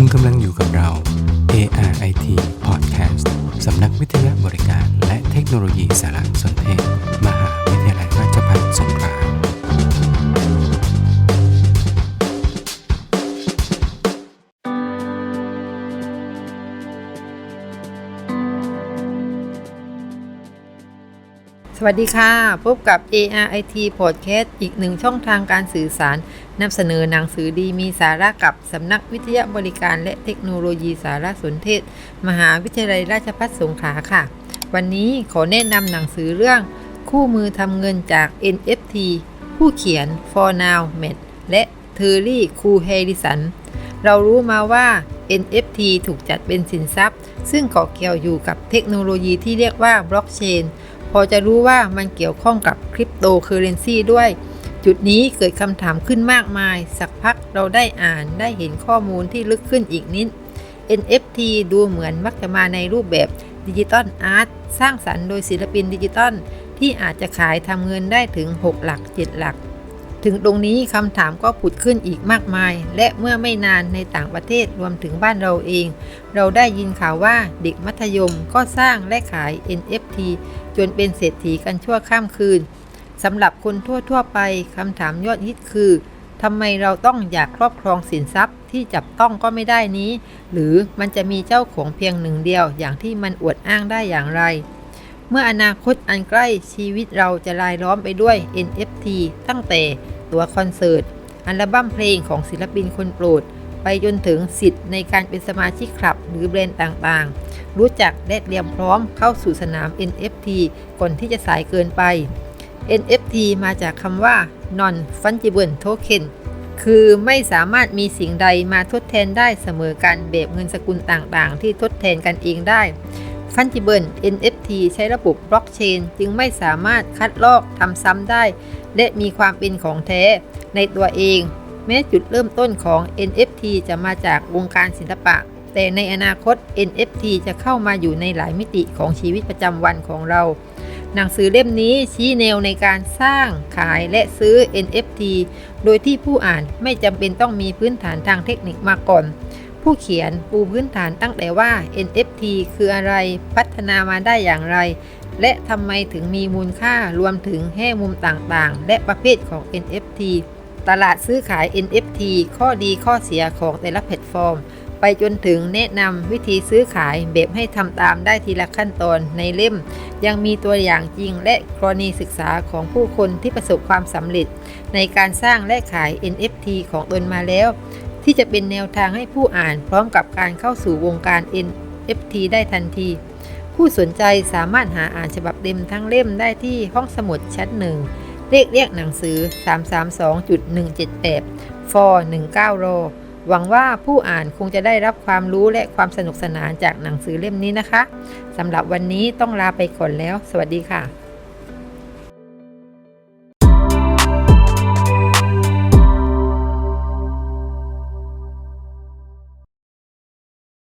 คุณกำลังอยู่กับเรา ARIT Podcast สำนักวิทยาบริการและเทคโนโลยีสาร สวัสดีค่ะ พบกับ ARIT Podcast อีกหนึ่งช่องทางการสื่อสารนำเสนอหนังสือดีมีสาระกับสำนักวิทยาบริการและเทคโนโลยีสารสนเทศ มหาวิทยาลัยราชภัฏสงขลาค่ะ วันนี้ขอแนะนำหนังสือเรื่อง คู่มือทำเงินจาก NFT ผู้เขียน For Now m e t และเทอร์รี่คูเฮริสัน เรารู้มาว่า NFT ถูกจัดเป็นสินทรัพย์ ซึ่งเกาะเกี่ยวอยู่กับเทคโนโลยีที่เรียกว่าบล็อกเชน พอจะรู้ว่ามันเกี่ยวข้องกับคริปโตเคอเรนซีด้วย จุดนี้เกิดคำถามขึ้นมากมาย สักพักเราได้อ่านได้เห็นข้อมูลที่ลึกขึ้นอีกนิด NFT ดูเหมือนมักจะมาในรูปแบบดิจิตอลอาร์ตสร้างสรรค์โดยศิลปินดิจิตอลที่อาจจะขายทำเงินได้ถึง 6 หลัก 7 หลัก ถึงตรงนี้คำถามก็ผุดขึ้นอีกมากมาย และเมื่อไม่นานในต่างประเทศรวมถึงบ้านเราเอง เราได้ยินข่าวว่าเด็กมัธยมก็สร้างและขาย NFT จนเป็นเศรษฐีกันชั่วข้ามคืนสำหรับคนทั่ว ๆ ไปคำถามยอดฮิตคือทำไมเราต้องอยากครอบครองสินทรัพย์ที่จับต้องก็ไม่ได้นี้ หรือมันจะมีเจ้าของเพียงหนึ่งเดียวอย่างที่มันอวดอ้างได้อย่างไร เมื่ออนาคตอันใกล้ชีวิตเราจะลายล้อมไปด้วย NFT ตั้งแต่ตัวคอนเสิร์ต อัลบั้มเพลงของศิลปินคนโปรด ไปจนถึงสิทธิ์ในการเป็นสมาชิกคลับหรือแบรนด์ต่างๆ รู้จักและเตรียมพร้อมเข้าสู่สนาม NFT ก่อนที่จะสายเกินไป NFT มาจากคำว่า non fungible token คือไม่สามารถมีสิ่งใดมาทดแทนได้เสมอกันแบบเงินสกุลต่างๆ ที่ทดแทนกันเองได้ Fungible NFT ใช้ระบบบล็อกเชนจึงไม่สามารถคัดลอกทำซ้ำได้ และมีความเป็นของแท้ในตัวเอง แม้จุดเริ่มต้นของ NFT จะมาจากวงการศิลปะ แต่ในอนาคต NFT จะเข้ามาอยู่ในหลายมิติของชีวิตประจำวันของเรา หนังสือเล่มนี้ชี้แนวในการสร้างขายและซื้อ NFT โดยที่ผู้อ่านไม่จำเป็นต้องมีพื้นฐานทางเทคนิคมาก่อน ผู้เขียนปูพื้นฐานตั้งแต่ว่า NFT คืออะไรพัฒนามาได้อย่างไร และทำไมถึงมีมูลค่ารวมถึงแง่มุมต่างๆ และประเภทของ NFT ตลาดซื้อขาย NFT ข้อดีข้อเสียของแต่ละแพลตฟอร์ม ไปจนถึงแนะนำวิธีซื้อขายแบบให้ทำตามได้ทีละขั้นตอนในเล่ม ยังมีตัวอย่างจริงและกรณีศึกษาของผู้คนที่ประสบความสำเร็จ ในการสร้างและขาย NFT ของตนมาแล้ว ที่จะเป็นแนวทางให้ผู้อ่านพร้อมกับการเข้าสู่วงการ NFT ได้ทันที ผู้สนใจสามารถหาอ่านฉบับเต็มทั้งเล่มได้ที่ห้องสมุดชั้นหนึ่งเลขเรียกหนังสือ 332.178 for 19โรหวังว่าผู้อ่านคงจะได้รับความรู้และความสนุกสนานจากหนังสือเล่มนี้นะคะสำหรับวันนี้ต้องลาไปก่อนแล้ว สวัสดีค่ะ